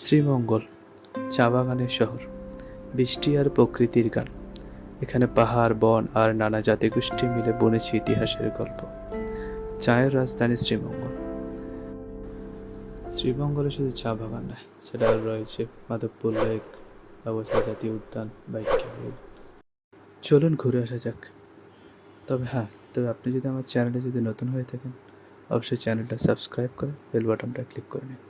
শ্রীমঙ্গল, চা বাগানের শহর, বৃষ্টি আর প্রকৃতির গান। এখানে পাহাড়, বন আর নানা জাতিগোষ্ঠী মিলে বনেছে ইতিহাসের গল্প। চায়ের রাজধানী শ্রীমঙ্গল। শ্রীমঙ্গলে শুধু চা বাগান নয়, সেটা রয়েছে মাধবপুর লেক ব্যবস্থা জাতীয় উদ্যান বাইক চলুন ঘুরে আসা যাক। তবে হ্যাঁ তবে আপনি যদি আমার চ্যানেলে যদি নতুন হয়ে থাকেন, অবশ্যই চ্যানেলটা সাবস্ক্রাইব করে বেল বাটনটা ক্লিক করে নিন।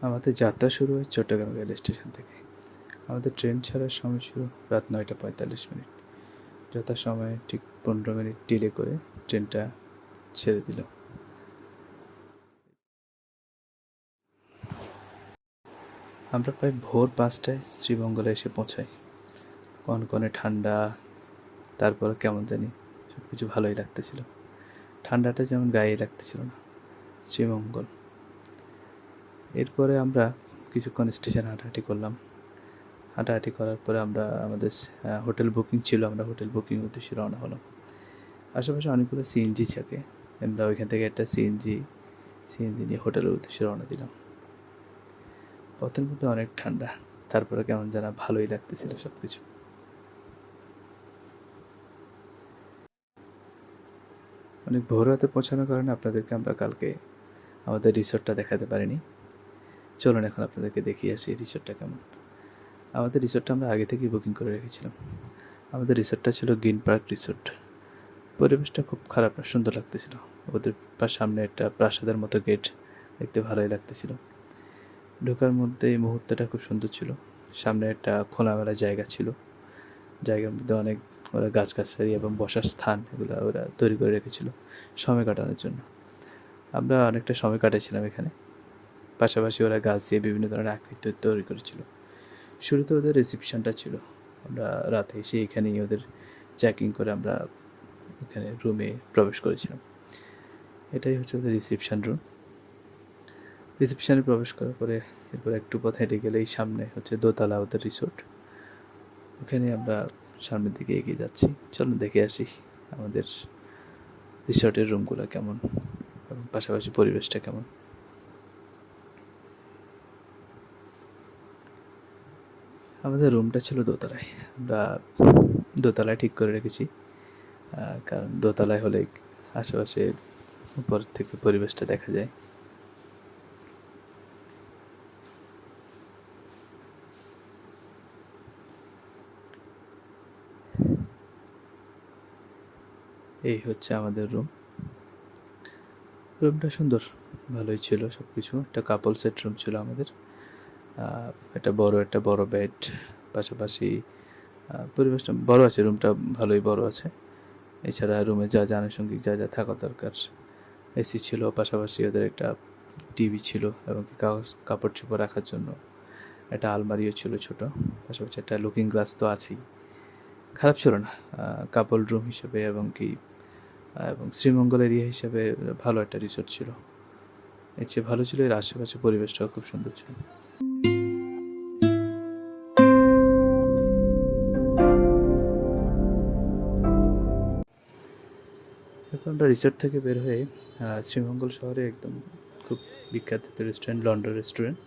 আমাদের যাত্রা শুরু হয় চট্টগ্রাম রেল স্টেশন থেকে। আমাদের ট্রেন ছাড়ার সময় শুরু রাত নয়টা পঁয়তাল্লিশ মিনিট। যথাসময়ে ঠিক পনেরো মিনিট ডিলে করে ট্রেনটা ছেড়ে দিল। আমরা প্রায় ভোর পাঁচটায় শ্রীমঙ্গলে এসে পৌঁছাই। কনকনে ঠান্ডা, তারপর কেমন জানি সব কিছু ভালোই লাগতেছিল। ঠান্ডাটা যেমন গায়ে লাগতেছিল না। শ্রীমঙ্গল। এরপরে আমরা কিছুক্ষণ স্টেশন হাঁটাহাঁটি করলাম। হাঁটাহাঁটি করার পরে আমরা আমাদের হোটেল বুকিং ছিল, আমরা হোটেল বুকিং উদ্দেশ্যে রওনা হলাম। আশেপাশে অনেকগুলো সিএনজি থাকে। আমরা ওইখান থেকে একটা সিএনজি সিএনজি নিয়ে হোটেলের উদ্দেশ্যে রওনা দিলাম। পথের মধ্যে অনেক ঠান্ডা। তারপরে কেমন যেন ভালোই লাগতেছিল সব কিছু অনেক ভোর রাতে পৌঁছানোর কারণে আপনাদেরকে আমরা কালকে আমাদের রিসোর্টটা দেখাতে পারিনি। চলুন এখন আপনাদেরকে দেখিয়ে আসি রিসোর্টটা কেমন। আমাদের রিসোর্টটা আমরা আগে থেকেই বুকিং করে রেখেছিলাম। আমাদের রিসোর্টটা ছিল গ্রিন পার্ক রিসোর্ট পরিবেশটা খুব খারাপ না, সুন্দর লাগতেছিল। ওদের সামনে একটা প্রাসাদের মতো গেট দেখতে ভালোই লাগতেছিল। ঢোকার মধ্যে এই মুহূর্তটা খুব সুন্দর ছিল। সামনে একটা খোলামেলা জায়গা ছিল। জায়গার মধ্যে অনেক ওরা গাছগাছালি এবং বসার স্থান এগুলো ওরা তৈরি করে রেখেছিল সময় কাটানোর জন্য। আমরা অনেকটা সময় কাটাইছিলাম এখানে। পাশাপাশি ওরা গাছ দিয়ে বিভিন্ন ধরনের আকৃতি তৈরি করেছিল। শুরুতে ওদের রিসেপশনটা ছিল। আমরা রাতে এসে এখানেই ওদের চেকিং করে আমরা এখানে রুমে প্রবেশ করেছিলাম। এটাই হচ্ছে ওদের রিসেপশন রুম রিসেপশনে প্রবেশ করার পরে এরপর একটু পথ হেঁটে গেলেই সামনে হচ্ছে দোতলা ওদের রিসোর্ট ওখানে আমরা সামনের দিকে এগিয়ে যাচ্ছি। চলুন দেখে আসি আমাদের রিসোর্টের রুমগুলো কেমন এবং পাশাপাশি পরিবেশটা কেমন। আমাদের রুমটা ছিল দোতলায়। আমরা দোতলায় ঠিক করে রেখেছি। কারণ দোতলায় হলে আশেপাশে উপর থেকে পরিবেশটা দেখা যায়। এই হচ্ছে আমাদের রুম। রুমটা সুন্দর, ভালোই ছিল সব কিছু একটা কাপল সেট রুম ছিল আমাদের। একটা বড় একটা বড় বেড পাশাপাশি পরিবেশটা বড় আছে রুমটা ভালোই বড় আছে। এছাড়া রুমে যা যা আনুষঙ্গিক যা যা থাকা দরকার এসি ছিল, পাশাপাশি ওদের একটা টিভি ছিল এবং কাগজ, কাপড় চোপড় রাখার জন্য। একটা আলমারিও ছিল ছোট, পাশাপাশি একটা লুকিং গ্লাস তো আছেই। খারাপ ছিল না কাপল রুম হিসেবে এবং কি এবং শ্রীমঙ্গল এরিয়া হিসেবে ভালো একটা রিসোর্ট ছিল। এর চেয়ে ভালো ছিল এর আশেপাশে পরিবেশটাও খুব সুন্দর ছিল। এখন আমরা রিসোর্ট থেকে বের হয়ে শ্রীমঙ্গল শহরে একদম খুব বিখ্যাত রেস্টুরেন্ট লন্ডন রেস্টুরেন্ট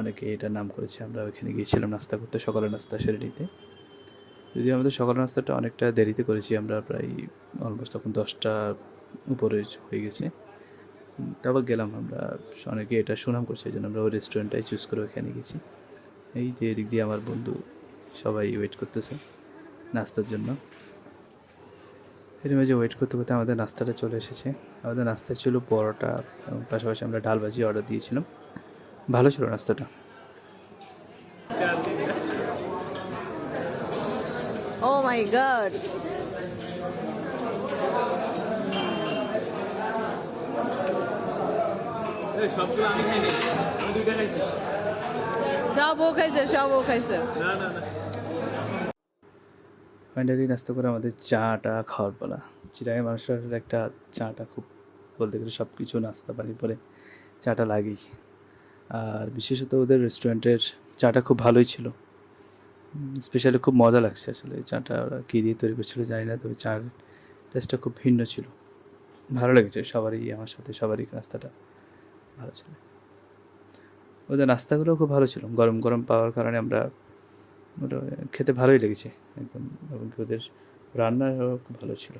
অনেকে এটা নাম করেছে, আমরা ওইখানে গিয়েছিলাম নাস্তা করতে সকালের নাস্তা সেরে নিতে। যদিও আমাদের সকালের নাস্তাটা অনেকটা দেরিতে করেছি, আমরা প্রায় অলমোস্ট তখন দশটা উপরে হয়ে গেছে। তারপর গেলাম আমরা, অনেকে এটা সুনাম করছে, এই জন্য আমরা ওই রেস্টুরেন্টটাই চুজ করে ওখানে গেছি। এই যে এদিক দিয়ে আমার বন্ধু সবাই ওয়েট করতেছে নাস্তার জন্য। এর মাঝে ওয়েট করতে করতে আমাদের নাস্তাটা চলে এসেছে। আমাদের নাস্তায় ছিল পরোটা এবং পাশাপাশি আমরা ডাল ভাজি অর্ডার দিয়েছিলাম। ভালো ছিল নাস্তাটা। আমি দুইটা খাইছি। সব ও খাইছে সব ও খাইছে। না না না। ফাইনালি নাস্তা করে আমাদের চাটা খাওয়ার পালা। চিরাঙের মানুষের একটা চাটা খুব বলতে গেলে সব কিছু নাস্তা পানির পরে চাটা লাগেই। আর বিশেষত ওদের রেস্টুরেন্টের চাটা খুব ভালোই ছিল। স্পেশালি খুব মজা লাগছে আসলে চাটা ওরা কী দিয়ে তৈরি করছিল জানি না, তবে চার টেস্টটা খুব ভিন্ন ছিল। ভালো লেগেছে সবারই, আমার সাথে সবারই নাস্তাটা ভালো ছিল। ওদের নাস্তাগুলোও খুব ভালো ছিল। গরম গরম পাওয়ার কারণে আমরা ওটা খেতে ভালোই লেগেছে। একদম এবং কি ওদের রান্নাও খুব ভালো ছিল।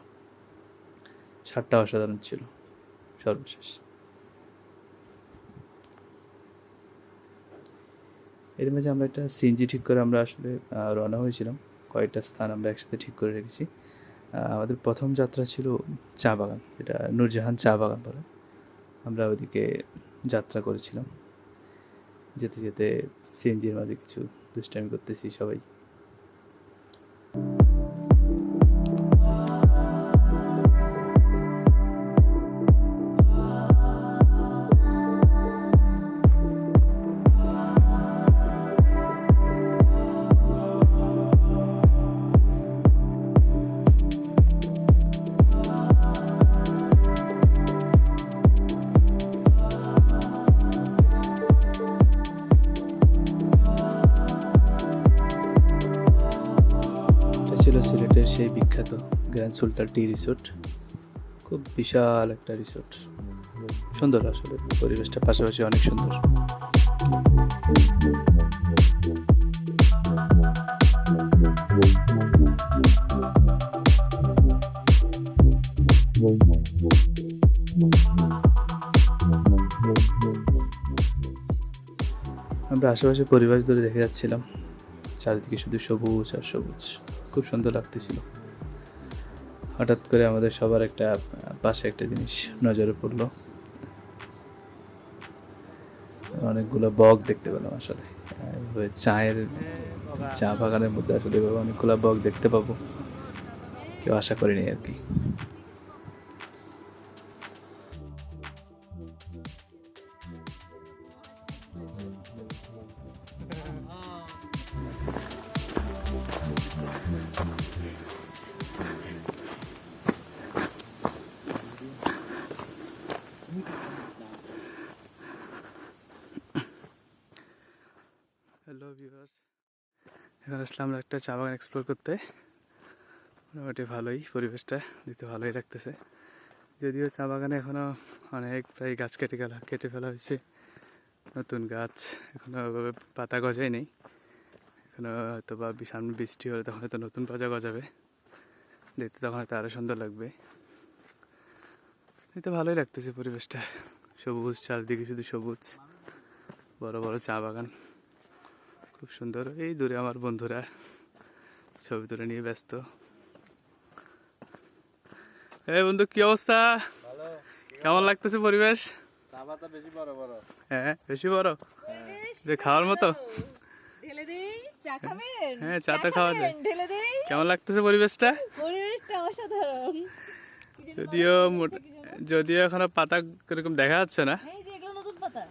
স্বাদটা অসাধারণ ছিল, সর্বশেষ। এর মাঝে আমরা একটা সিএনজি ঠিক করে আমরা আসলে রওনা হয়েছিলাম। কয়েকটা স্থান আমরা একসাথে ঠিক করে রেখেছি। আমাদের প্রথম যাত্রা ছিল চা বাগান, যেটা নূরজাহান চা বাগান বলে। আমরা ওইদিকে যাত্রা করেছিলাম। যেতে যেতে সিএনজির মাঝে কিছু দুষ্টামি করতেছি সবাই। ছিল সিলেটের সেই বিখ্যাত গ্র্যান্ড সুলতান টি রিসোর্ট। খুব বিশাল একটা রিসোর্ট। সুন্দর আসলে, পরিবেশটা পাশাপাশি অনেক সুন্দর। আমরা আশেপাশে পরিবেশ ধরে দেখে যাচ্ছিলাম। চারিদিকে শুধু সবুজ আর সবুজ। খুব সুন্দর লাগতেছিল হঠাৎ করে আমাদের সবার একটা পাশে একটা জিনিস নজরে পড়ল। অনেকগুলো বক দেখতে পেলাম আসলে। চায়ের, চা বাগানের মধ্যে আসলে অনেকগুলো বক দেখতে পাবো। কেউ আশা করিনি আর কি। একটা চা বাগান এক্সপ্লোর করতে। মোটামুটি ভালোই, পরিবেশটা দিতে ভালোই লাগতেছে। যদিও চা বাগানে এখনও অনেক প্রায় গাছ কেটে গেল, কেটে ফেলা হয়েছে। নতুন গাছ এখনও পাতা গজায় নেই। এখনও হয়তো বা সামনে বৃষ্টি হলে তখন হয়তো নতুন পাতা গজাবে। দেখতে তখন হয়তো আরও সুন্দর লাগবে। এটা ভালোই লাগতেছে পরিবেশটা। সবুজ, চারদিকে শুধু সবুজ। বড় বড় চা বাগান। খুব সুন্দর। এই দূরে আমার বন্ধুরা। ছবি তুলে নিয়ে ব্যস্ত। এই বন্ধু কি অবস্থা? কেমন লাগতেছে পরিবেশ? বড় হ্যাঁ বেশি বড়? যে খাওয়ার মতো? ঢেলে দেই চা খাবেন? হ্যাঁ, চা তো খাওয়া যায়। খাবেন? ঢেলে দেই। কেমন লাগতেছে পরিবেশটা? পরিবেশটা যদিও মোট- যদিও এখনও পাতা কীরকম দেখা যাচ্ছে না। এই যে এগুলো নতুন পাতা।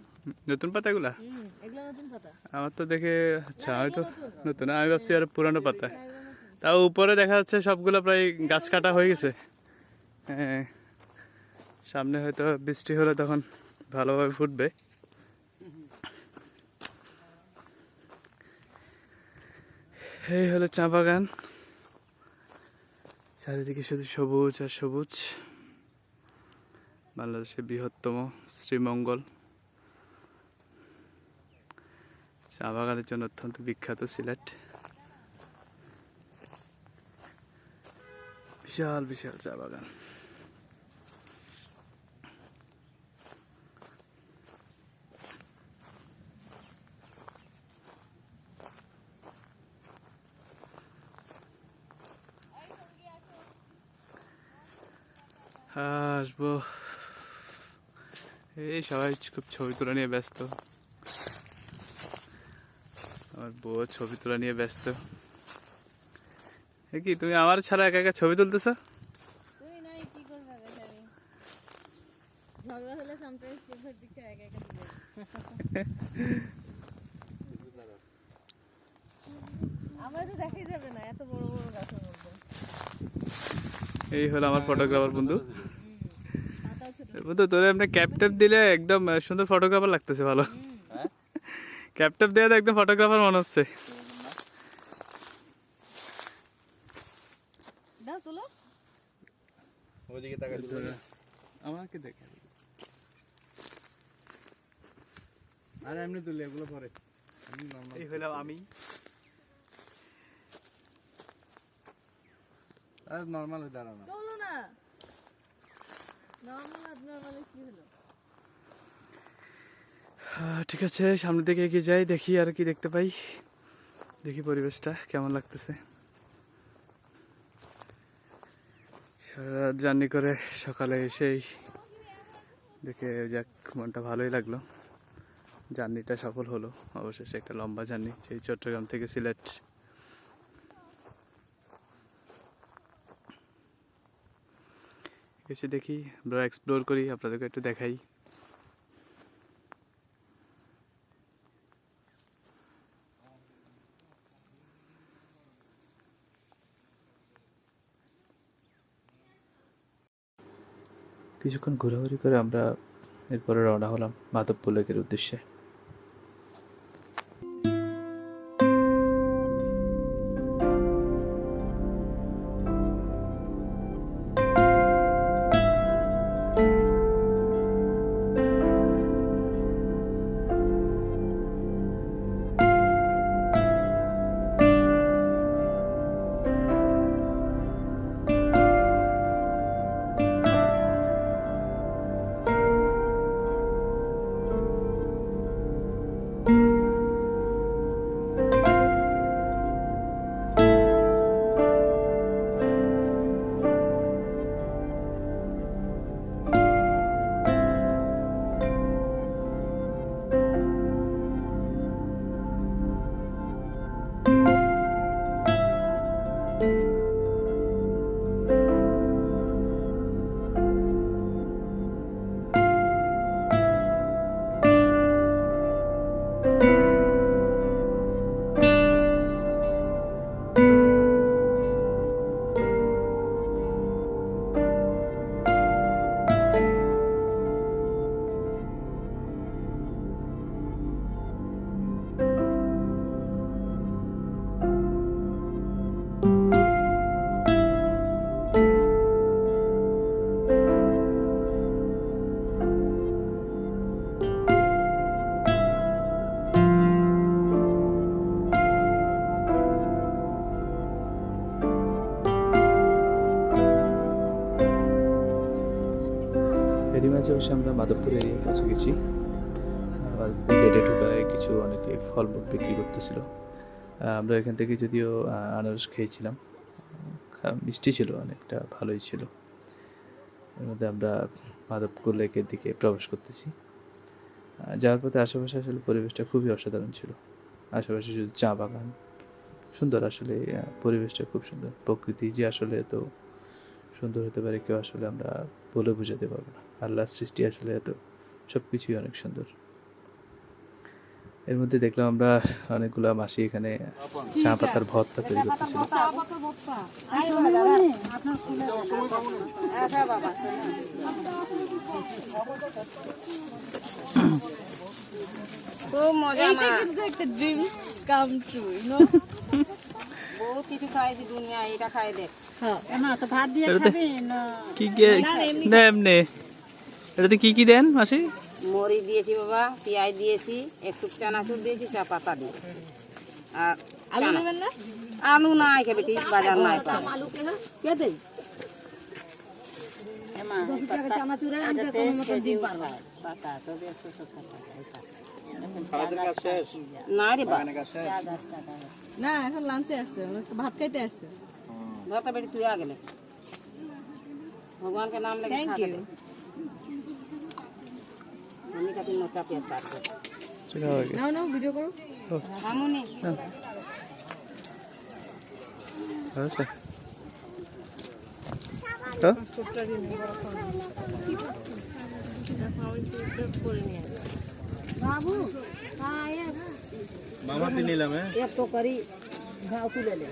নতুন পাতাগুলা হুম এগুলো নতুন পাতা। আমার তো দেখে আচ্ছা হয়তো নতুন। আমি ভাবছি আর পুরানো পাতা। তাও উপরে দেখা যাচ্ছে সবগুলো প্রায় গাছ কাটা হয়ে গেছে। সামনে হয়তো বৃষ্টি হলে তখন ভালোভাবে ফুটবে। এই হলো চা বাগান। চারিদিকে শুধু সবুজ আর সবুজ। বাংলাদেশের বৃহত্তম শ্রীমঙ্গল। চা বাগানের জন্য অত্যন্ত বিখ্যাত সিলেট। বিশাল বিশাল চা বাগান। আসব। এই সবাই খুব ছবি তোলা নিয়ে ব্যস্ত। আমার বউ ছবি তোলা নিয়ে ব্যস্ত। কি তুমি আমার ছাড়া একা একা ছবি তুলতেছো? ঝগড়া হলে আমরা তো দেখাই যাবে না এত বড় বড় গাছের মধ্যে। এই হলো আমার ফটোগ্রাফার বন্ধু। বন্ধু তোরে আপনি ক্যাপ ট্যাপ দিলে একদম সুন্দর ফটোগ্রাফার লাগতেছে ভালো। ক্যাপ ট্যাপ তো একদম ফটোগ্রাফার মনে হচ্ছে দাও তুলো ওইদিকে তাকাই আমাকে দেখে আর এমনি তুলি এগুলো পরে এমনি normal। এই হলাম আমি আর নর্মাল দাঁড়ানো। চলো না। নর্মাল নর্মাল কি হলো? ঠিক আছে সামনের দিকে এগিয়ে যাই দেখি আর কি দেখতে পাই। দেখি পরিবেশটা কেমন লাগতেছে। সারা রাত জার্নি করে সকালে এসেই দেখে যাক মনটা ভালোই লাগল। জার্নিটা সফল হলো। অবশেষে একটা লম্বা জার্নি সেই চট্টগ্রাম থেকে সিলেট। এসে দেখি, আমরা এক্সপ্লোর করি, আপনাদেরকে একটু দেখাই। কিছুক্ষণ ঘোরাঘুরি করে আমরা এরপরে রওনা হলাম মাধবপুর লেকের উদ্দেশ্যে। মাধবপুর পৌঁছে গেছি। গেটে ঢুকায় কিছু অনেকে ফলমূল বিক্রি করতেছিল। আমরা এখান থেকে যদিও আনারস খেয়েছিলাম। মিষ্টি ছিল, অনেকটা ভালোই ছিল। এর মধ্যে আমরা মাধবপুর লেকের দিকে প্রবেশ করতেছি। যাওয়ার পথে আশেপাশে আসলে পরিবেশটা খুবই অসাধারণ ছিল। আশেপাশে শুধু চা বাগান। সুন্দর আসলে পরিবেশটা খুব সুন্দর। প্রকৃতি যে আসলে এত সুন্দর হতে পারে কেউ আসলে আমরা বলে বোঝাতে পারব না। আল্লাহর সৃষ্টি আসলে এত সব কিছুই অনেক সুন্দর। এর মধ্যে দেখলাম আমরা অনেকগুলা মাসি এখানে চা পাতার ভর্তা তৈরি করতেছিল। খুব মজা একটা ড্রিমস কাম ট্রু বহুত কিছু খাইছি দুনিয়া এটা খাই দেখ এটাতে কি কে- না এমনি এটাতে কি কি দেন মাসি? মরি দিয়েছি বাবা পেঁয়াজ দিয়েছি একটু চানাচুর দিয়েছি চা পাতা দিয়ে। আর আলু নেবেন না? আলু নাই কে বেটি বাজার নাই না। রে বা কাজ শেষ। না এখন লাঞ্চে আসছে ভাত খাইতে আসছে। ভাতা বেটি তুই গেলে ভগবানকে নাম লেগে you. দে। আমি কাটি মোটা হয়ে গেছে। নাও নাও ভিডিও করো। আমুনি হয়েছে? হ্যাঁ? মামাতে নিলাম হ্যাঁ एक टोकरी घाव तू ले ले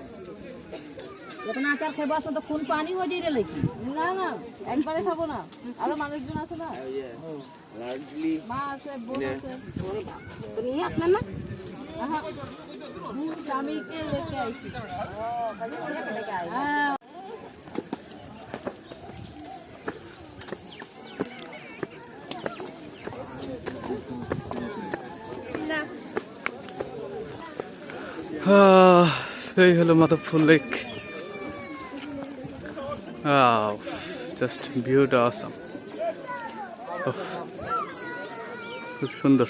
इतना अचार खेबा से तो खून पानी हो जाई रे लड़की না না একবারে খাবো না আরো মানুষজন আছে না মা আছে বোন আছে তো নিয়ে আপনার না আহা স্বামীকে রেখে আইছি এই হলো মাধবপুর লেক। জাস্ট ভিউটা আসাম খুব সুন্দর।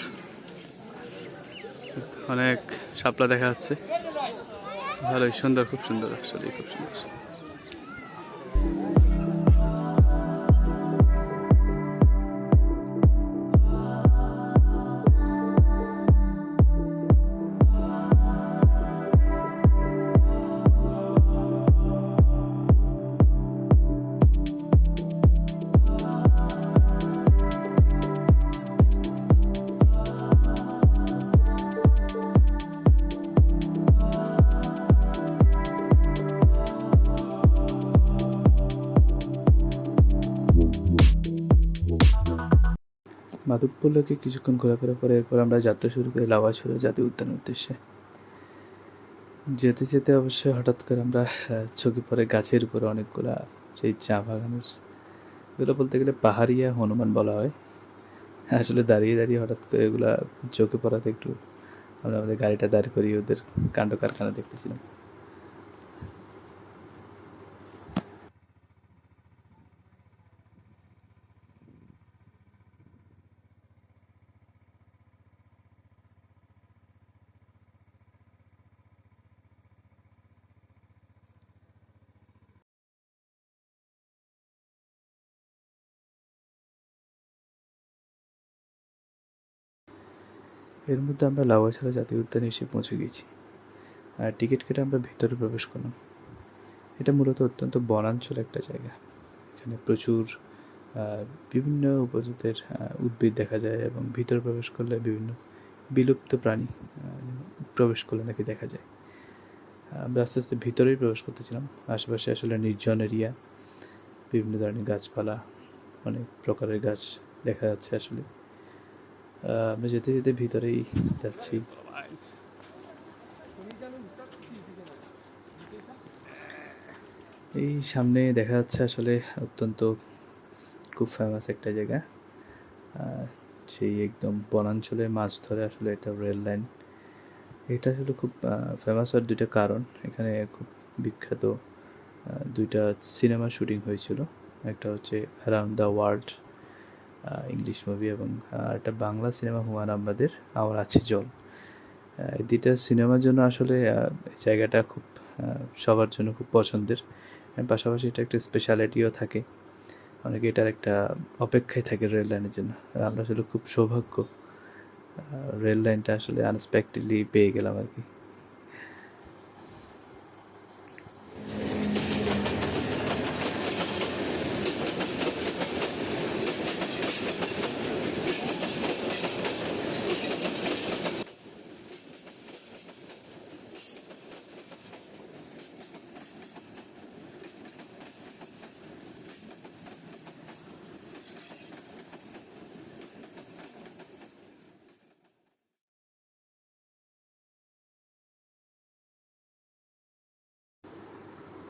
অনেক শাপলা দেখা যাচ্ছে। ভালোই সুন্দর, খুব সুন্দর আসলে খুব সুন্দর। মাধবপুর লেকে কিছুক্ষণ ঘোরাফেরা পরে এরপর আমরা যাত্রা শুরু করি লাভাছড়া জাতীয় উদ্যানের উদ্দেশ্যে। যেতে যেতে অবশ্যই হঠাৎ করে আমরা চোখে পড়ে গাছের উপরে অনেকগুলা সেই চা বাগানের এগুলো বলতে গেলে পাহাড়িয়া হনুমান বলা হয়। আসলে দাঁড়িয়ে দাঁড়িয়ে হঠাৎ করে এগুলা চোখে পড়াতে একটু আমরা আমাদের গাড়িটা দাঁড় করিয়ে ওদের কাণ্ড কারখানা দেখতেছিলাম। এর মধ্যে আমরা লাউয়াছড়া জাতীয় উদ্যানে এসে পৌঁছে গেছি। আর টিকিট কেটে আমরা ভিতরে প্রবেশ করলাম। এটা মূলত অত্যন্ত বনাঞ্চল একটা জায়গা। এখানে প্রচুর বিভিন্ন উপজাতের উদ্ভিদ দেখা যায় এবং ভিতরে প্রবেশ করলে বিভিন্ন বিলুপ্ত প্রাণী প্রবেশ করলে নাকি দেখা যায়। আমরা আস্তে আস্তে ভিতরেই প্রবেশ করতেছিলাম। আশেপাশে আসলে নির্জন এরিয়া, বিভিন্ন ধরনের গাছপালা, অনেক প্রকারের গাছ দেখা যাচ্ছে আসলে। আমরা যেতে যেতে ভিতরেই যাচ্ছি। এই সামনে দেখা যাচ্ছে আসলে অত্যন্ত খুব ফেমাস একটা জায়গা। সেই একদম বনাঞ্চলে মাছ ধরে আসলে এটা রেল লাইন এটা আসলে খুব ফেমাস হওয়ার দুইটা কারণ। এখানে খুব বিখ্যাত দুইটা সিনেমা শুটিং হয়েছিল। একটা হচ্ছে around the world English movie এবং একটা বাংলা সিনেমা হুমায়ুন আহমেদের আমার আছে জল। এই দুইটা সিনেমার জন্য আসলে জায়গাটা খুব সবার জন্য খুব পছন্দের। পাশাপাশি এটা একটা স্পেশালিটিও থাকে। অনেকে এটার একটা অপেক্ষায় থাকে রেল লাইনের জন্য। আমরা আসলে খুব সৌভাগ্য রেল লাইনটা আসলে আনএক্সপেক্টেডলি পেয়ে গেলাম আর কি।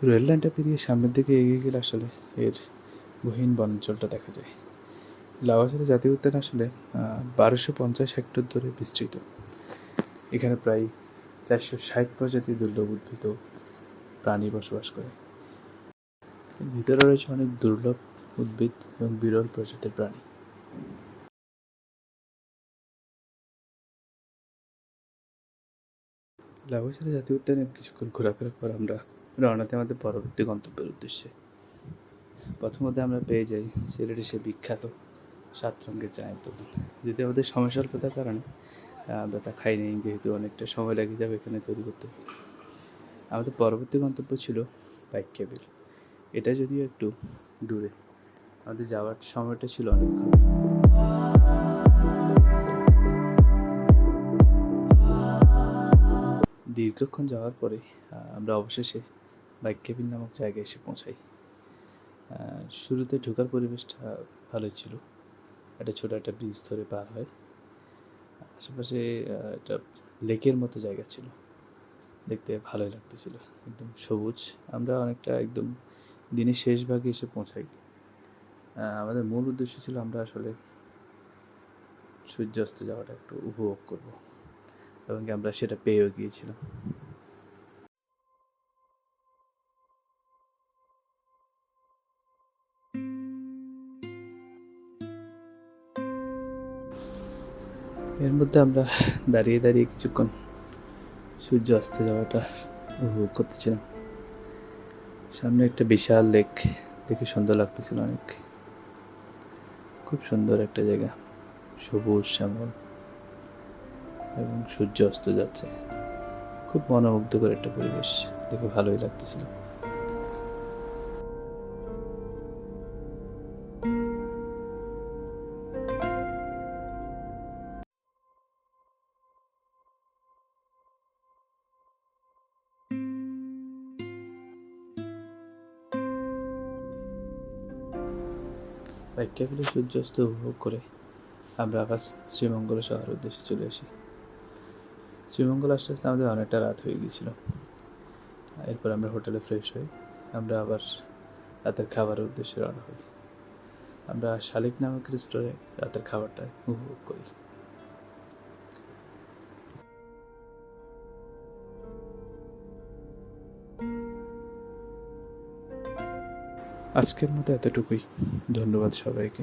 রেল লাইনটা পেরিয়ে সামনের দিকে এগিয়ে গেলে আসলে এর গহীন বনাঞ্চলটা দেখা যায়। লাভাছড়া জাতীয় উদ্যান আসলে বারোশো পঞ্চাশ হেক্টর ধরে বিস্তৃত। এখানে প্রায় চারশো ষাট প্রজাতির দুর্লভ উদ্ভিদ প্রাণী বসবাস করে। ভিতরে রয়েছে অনেক দুর্লভ, উদ্ভিদ এবং বিরল প্রজাতির প্রাণী। লাভাছড়া জাতীয় উদ্যানে কিছুক্ষণ ঘোরাফেরা পর আমরা রওনাতে আমাদের পরবর্তী গন্তব্যের উদ্দেশ্যে। প্রথমত আমরা পেয়ে যাই সিলেটের সে বিখ্যাত সাত রঙের চায়ের দোকান। যদি আমাদের সময় স্বল্পতার কারণে আমরা তা খাই নেই, যেহেতু অনেকটা সময় লেগে যাবে এখানে তৈরি করতে। আমাদের পরবর্তী গন্তব্য ছিল বাইক কেবিল এটা যদিও একটু দূরে, আমাদের যাওয়ার সময়টা ছিল অনেকক্ষণ দীর্ঘক্ষণ যাওয়ার পরে আমরা অবশেষে বাইক কেবিন নামক জায়গায় এসে পৌঁছাই। শুরুতে ঢোকার পরিবেশটা ভালোই ছিল। একটা ছোট একটা ব্রিজ ধরে পার হয়। আশেপাশে একটা লেকের মতো জায়গা ছিল। দেখতে ভালোই লাগতেছিল। একদম সবুজ। আমরা অনেকটা একদম দিনের শেষ ভাগে এসে পৌঁছাই। আমাদের মূল উদ্দেশ্য ছিল আমরা আসলে সূর্যাস্ত যাওয়াটা একটু উপভোগ করব। এবং আমরা সেটা পেয়েও গিয়েছিলাম। মধ্যে আমরা দাঁড়িয়ে দাঁড়িয়ে কিছুক্ষণ সূর্য অস্ত যাওয়াটা উপভোগ করতেছিলাম। সামনে একটা বিশাল লেক, দেখে সুন্দর লাগতেছিল অনেক। খুব সুন্দর একটা জায়গা, সবুজ শ্যামল এবং সূর্য অস্ত যাচ্ছে। খুব মনোমুগ্ধকর একটা পরিবেশ, দেখে ভালোই লাগতেছিল। বাইকটা সূর্যাস্ত উপভোগ করে আমরা আবার শ্রীমঙ্গল শহরের উদ্দেশ্যে চলে আসি। শ্রীমঙ্গল আস্তে আস্তে আমাদের অনেকটা রাত হয়ে গিয়েছিল। এরপর আমরা হোটেলে ফ্রেশ হই। আমরা আবার রাতের খাবারের উদ্দেশ্যে রওনা হই। আমরা শালিক নামক স্টোরে রাতের খাবারটা উপভোগ করি। আজকের মতো এতটুকুই। ধন্যবাদ সবাইকে।